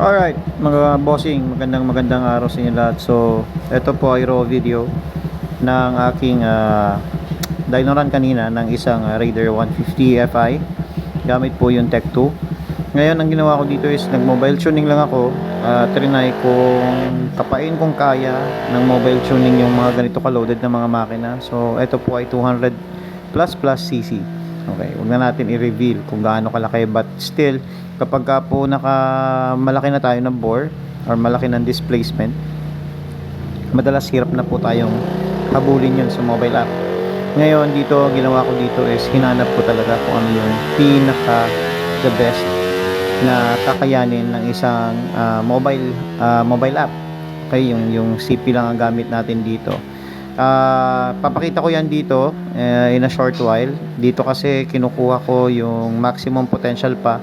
Alright, mga bossing, magandang magandang araw sa inyo lahat. So, ito po ay raw video ng aking uh, dyno run kanina ng isang uh, Raider 150 Fi. Gamit po yung Tech 2. Ngayon, ang ginawa ko dito is nag-mobile tuning lang ako. Uh, trinay kung kapain kung kaya ng mobile tuning yung mga ganito ka-loaded na mga makina. So, ito po ay 200 plus plus cc. Okay, huwag na natin i-reveal kung gaano kalaki but still kapag ka po naka malaki na tayo ng bore or malaki ng displacement madalas hirap na po tayong habulin yun sa mobile app. Ngayon dito ginawa ko dito is hinanap ko talaga kung ano yung pinaka the best na kakayanin ng isang ah, mobile ah, mobile app. Okay, yung yung CP lang ang gamit natin dito. Ah, papakita ko yan dito eh, in a short while. Dito kasi kinukuha ko yung maximum potential pa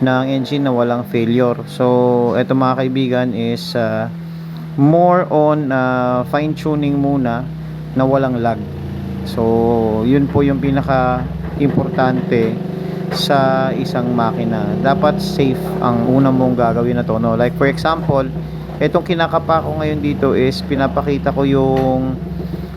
ng engine na walang failure. So, ito mga kaibigan is ah, more on ah, fine tuning muna na walang lag. So, yun po yung pinaka importante sa isang makina. Dapat safe ang una mong gagawin na to. No? Like for example, itong kinakapa ko ngayon dito is pinapakita ko yung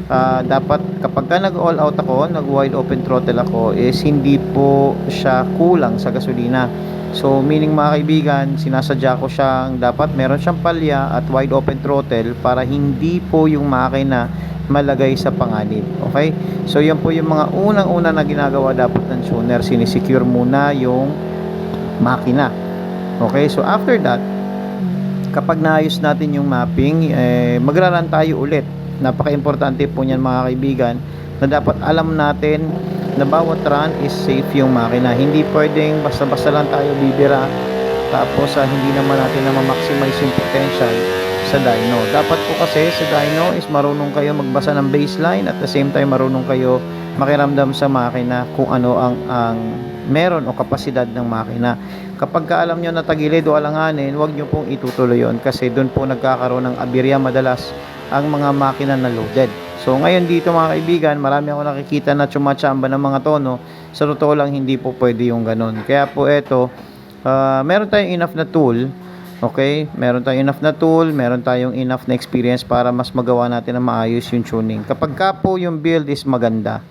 ah, dapat kapag ka nag all out ako, nag wide open throttle ako is hindi po siya kulang sa gasolina. So meaning mga kaibigan, sinasadya ko siyang dapat meron siyang palya at wide open throttle para hindi po yung makina malagay sa panganib. Okay? So yan po yung mga unang-una na ginagawa dapat ng tuner, sinisecure muna yung makina. Okay? So after that, kapag naayos natin yung mapping, eh, magraran tayo ulit. Napaka-importante po niyan mga kaibigan na dapat alam natin na bawat run is safe yung makina. Hindi pwedeng basta-basta lang tayo bibira tapos ah, hindi naman natin na ma-maximize yung potential sa dyno. Dapat po kasi sa dyno is marunong kayo magbasa ng baseline at the same time marunong kayo makiramdam sa makina kung ano ang ang meron o kapasidad ng makina. Kapag ka alam nyo na tagilid o alanganin, huwag nyo pong itutuloy yon kasi doon po nagkakaroon ng aberya madalas ang mga makina na loaded. So ngayon dito mga kaibigan, marami ako nakikita na tsumachamba ng mga tono. Sa totoo lang hindi po pwede yung ganun. Kaya po eto, ah, meron tayong enough na tool Okay, meron tayong enough na tool, meron tayong enough na experience para mas magawa natin na maayos yung tuning. Kapag ka po yung build is maganda,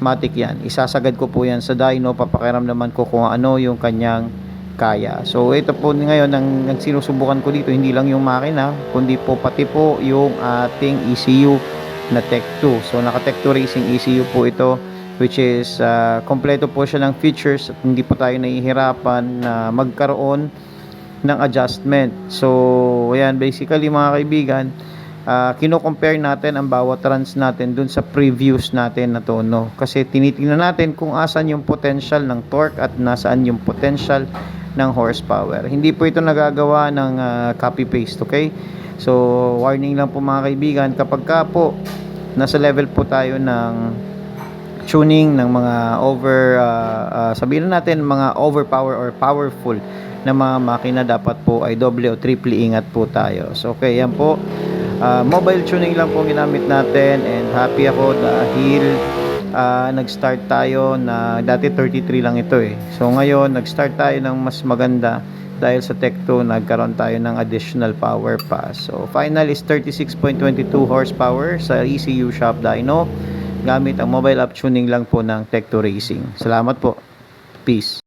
matik yan. Isasagad ko po yan sa dyno, papakiramdaman ko kung ano yung kanyang kaya. So ito po ngayon ang, ang sinusubukan ko dito, hindi lang yung makina, kundi po pati po yung ating ECU na Tech 2. So naka Tech 2 Racing ECU po ito which is ah, kompleto po siya ng features at hindi po tayo nahihirapan na magkaroon ng adjustment. So, ayan, basically mga kaibigan, uh, kino-compare natin ang bawat runs natin dun sa previews natin na tono. Kasi tinitingnan natin kung asan yung potential ng torque at nasaan yung potential ng horsepower. Hindi po ito nagagawa ng uh, copy-paste, okay? So, warning lang po mga kaibigan, kapag ka po nasa level po tayo ng tuning ng mga over uh, uh, sabihin na natin mga overpower or powerful na mga makina dapat po ay doble o triple ingat po tayo. So okay, yan po. Uh, mobile tuning lang po ginamit natin and happy ako dahil uh, nag-start tayo na dati 33 lang ito eh. So ngayon nag-start tayo ng mas maganda dahil sa Tech 2 nagkaroon tayo ng additional power pa. So final is 36.22 horsepower sa ECU Shop Dyno gamit ang mobile app tuning lang po ng Tech 2 Racing. Salamat po. Peace.